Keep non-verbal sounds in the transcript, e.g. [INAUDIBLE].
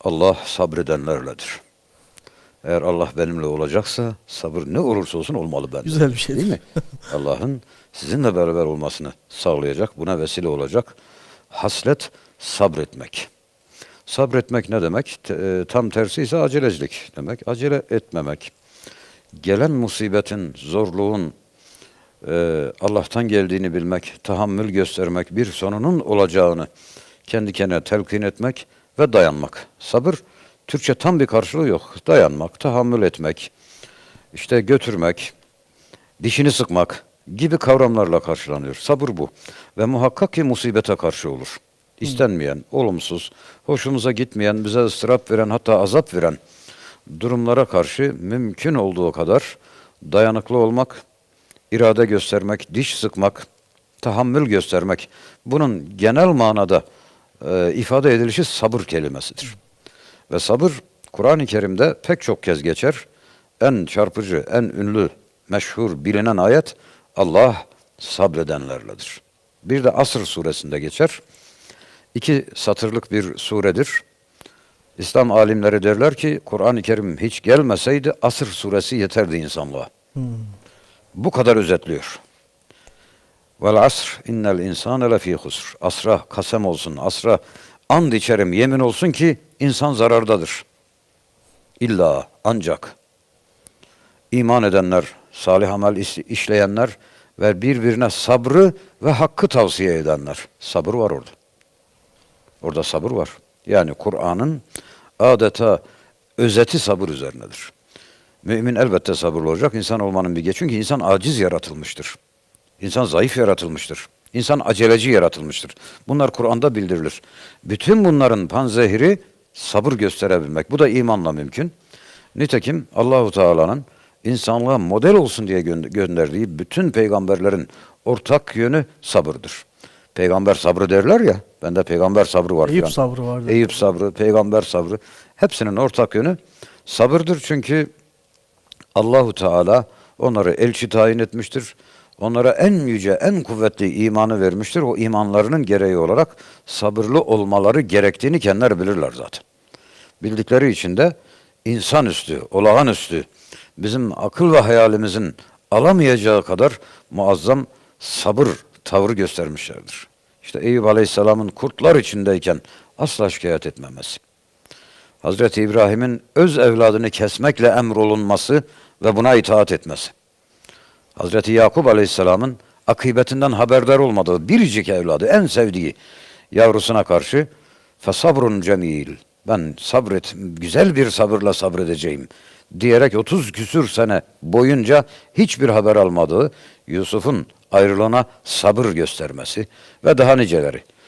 Allah sabredenlerledir. Eğer Allah benimle olacaksa sabır ne olursa olsun olmalı bende. Güzel bir şey Değil mi? [LAUGHS] Allah'ın sizinle beraber olmasını sağlayacak, buna vesile olacak haslet sabretmek. Sabretmek ne demek? Te- e, tam tersi ise acelecilik demek. Acele etmemek. Gelen musibetin, zorluğun e, Allah'tan geldiğini bilmek, tahammül göstermek, bir sonunun olacağını kendi kendine telkin etmek ve dayanmak. Sabır, Türkçe tam bir karşılığı yok. Dayanmak, tahammül etmek, işte götürmek, dişini sıkmak gibi kavramlarla karşılanıyor. Sabır bu. Ve muhakkak ki musibete karşı olur. İstenmeyen, olumsuz, hoşumuza gitmeyen, bize ıstırap veren hatta azap veren durumlara karşı mümkün olduğu kadar dayanıklı olmak, irade göstermek, diş sıkmak, tahammül göstermek bunun genel manada e, ifade edilişi sabır kelimesidir. Ve sabır Kur'an-ı Kerim'de pek çok kez geçer. En çarpıcı, en ünlü, meşhur, bilinen ayet Allah sabredenlerledir. Bir de Asr suresinde geçer. İki satırlık bir suredir. İslam alimleri derler ki Kur'an-ı Kerim hiç gelmeseydi Asr suresi yeterdi insanlığa. Bu kadar özetliyor. Vel asr innel insane lefî husr. Asra kasem olsun, asra and içerim, yemin olsun ki insan zarardadır. İlla ancak iman edenler, salih amel iş- işleyenler ve birbirine sabrı ve hakkı tavsiye edenler. Sabır var orada. Orada sabır var. Yani Kur'an'ın adeta özeti sabır üzerinedir. Mümin elbette sabırlı olacak. İnsan olmanın bir geç. Çünkü insan aciz yaratılmıştır. İnsan zayıf yaratılmıştır. İnsan aceleci yaratılmıştır. Bunlar Kur'an'da bildirilir. Bütün bunların panzehiri sabır gösterebilmek. Bu da imanla mümkün. Nitekim Allahu Teala'nın insanlığa model olsun diye gö- gönderdiği bütün peygamberlerin ortak yönü sabırdır. Peygamber sabrı derler ya. Bende peygamber sabrı var. Eyüp filan. sabrı vardı. Eyüp sabrı, peygamber sabrı. Hepsinin ortak yönü sabırdır. Çünkü Allahu Teala onları elçi tayin etmiştir. Onlara en yüce, en kuvvetli imanı vermiştir. O imanlarının gereği olarak sabırlı olmaları gerektiğini kendileri bilirler zaten. Bildikleri için de insanüstü, olağanüstü, bizim akıl ve hayalimizin alamayacağı kadar muazzam sabır tavrı göstermişlerdir. İşte Eyüp Aleyhisselam'ın kurtlar içindeyken asla şikayet etmemesi. Hazreti İbrahim'in öz evladını kesmekle emrolunması ve buna itaat etmesi. Hazreti Yakup Aleyhisselam'ın akıbetinden haberdar olmadığı biricik evladı, en sevdiği yavrusuna karşı fesabrun cemil. Ben sabret, güzel bir sabırla sabredeceğim diyerek 30 küsür sene boyunca hiçbir haber almadığı Yusuf'un ayrılığına sabır göstermesi ve daha niceleri.